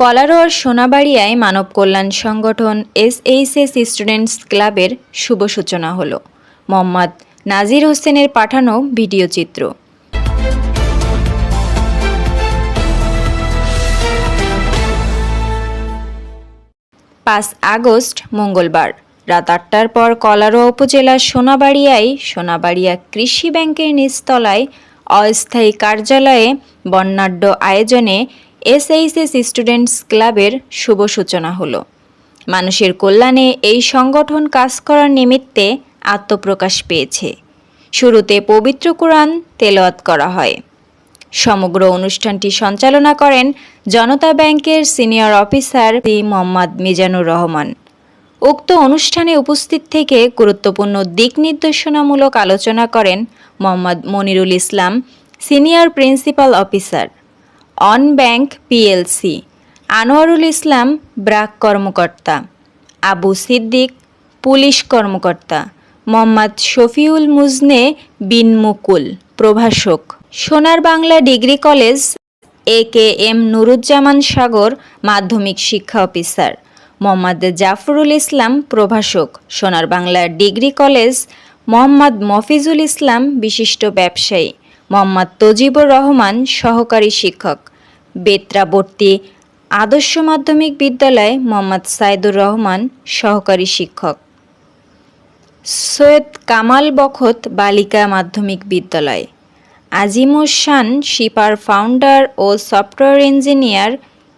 কলারোয়ার সোনাবাড়িয়ায় মানব কল্যাণ সংগঠন এসএইচএস স্টুডেন্টস ক্লাবের শুভ সূচনা হল। মোহাম্মদ নাজির হোসেনের পাঠানো ভিডিও চিত্র। পাঁচ আগস্ট, মঙ্গলবার, রাত আটটার পর কলারোয়া উপজেলার সোনাবাড়িয়ায় সোনাবাড়িয়া কৃষি ব্যাংকের নিচতলায় অস্থায়ী কার্যালয়ে বর্ণাঢ্য আয়োজনে এসএইচএস স্টুডেন্টস ক্লাবের শুভ সূচনা হলো। মানুষের কল্যাণে এই সংগঠন কাজ করার নিমিত্তে আত্মপ্রকাশ পেয়েছে। শুরুতে পবিত্র কোরআন তেলাওয়াত করা হয়। সমগ্র অনুষ্ঠানটি সঞ্চালনা করেন জনতা ব্যাংকের senior officer P Mohammad Mizanur Rahman. উক্ত অনুষ্ঠানে উপস্থিত থেকে গুরুত্বপূর্ণ দিক নির্দেশনামূলক আলোচনা করেন Mohammad Monirul Islam, senior principal officer. One bank PLC. Anwarul Islam BRAC কর্মকর্তা। আবু সিদ্দিক পুলিশ কর্মকর্তা। মোহাম্মদ শফিউল মুজনে বিন মুকুল, প্রভাষক। Sonar Bangla degree college A K M Nuruzzaman Sagar, মাধ্যমিক শিক্ষা অফিসার। মোহাম্মদ জাফরুল ইসলাম, প্রভাষক। সোনার বাংলা ডিগ্রি কলেজ, মোহাম্মদ মফিজুল ইসলাম, বিশিষ্ট ব্যবসায়ী। মোহাম্মদ তজিবুর রহমান, সহকারী শিক্ষক। বেত্রাবর্তী আদর্শ মাধ্যমিক বিদ্যালয় মোহাম্মদ সাইদুর রহমান, সহকারী শিক্ষক। সৈয়দ কামাল বখত, বালিকা মাধ্যমিক বিদ্যালয়। আজিমুস শান, শিপার ফাউন্ডার ও software engineer.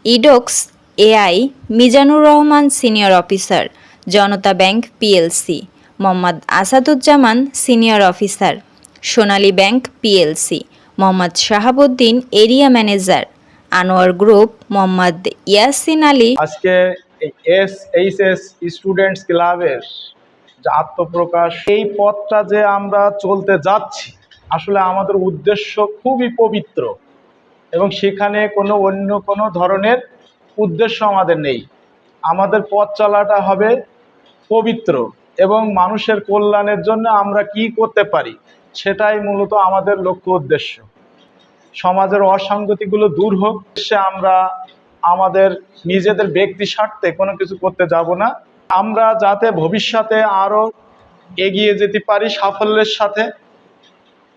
ইডোক্স AI, Mizanur Rahman, senior officer. Janata bank PLC. Mohammad Asaduzzaman, senior officer. Sonali bank PLC, Mohammad Shahabuddin area manager, Anwar group, Mohammad Yasin Ali. আজকে এস এইচ এস স্টুডেন্টস ক্লাবের যে আত্মপ্রকাশ, এই পথটা যে আমরা চলতে যাচ্ছি, আসলে আমাদের উদ্দেশ্য খুবই পবিত্র। এবং সেখানে কোনো অন্য কোনো ধরনের উদ্দেশ্য আমাদের নেই। আমাদের পথ চলাটা হবে পবিত্র। এবং মানুষের কল্যাণের জন্য আমরা কি করতে পারি, সেটাই মূলত আমাদের লক্ষ্য উদ্দেশ্য। সমাজের অসঙ্গতিগুলো দূর হোক সে আমরা আমাদের নিজেদের ব্যক্তি স্বার্থে কোনো কিছু করতে যাব না। আমরা যাতে ভবিষ্যতে আরও এগিয়ে যেতে পারি সাফল্যের সাথে,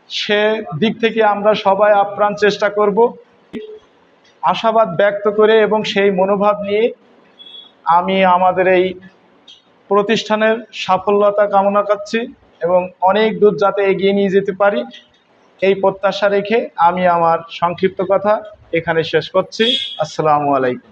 সে দিক থেকে আমরা সবাই আপ্রাণ চেষ্টা করব। আশাবাদ ব্যক্ত করে এবং সেই মনোভাব নিয়ে আমি আমাদের এই প্রতিষ্ঠানের সাফল্যতা কামনা করছি এবং অনেক দূর যাতে এগিয়ে নিয়ে যেতে পারি, এই প্রত্যাশা রেখে আমি আমার সংক্ষিপ্ত কথা এখানে শেষ করছি। আসসালামু আলাইকুম।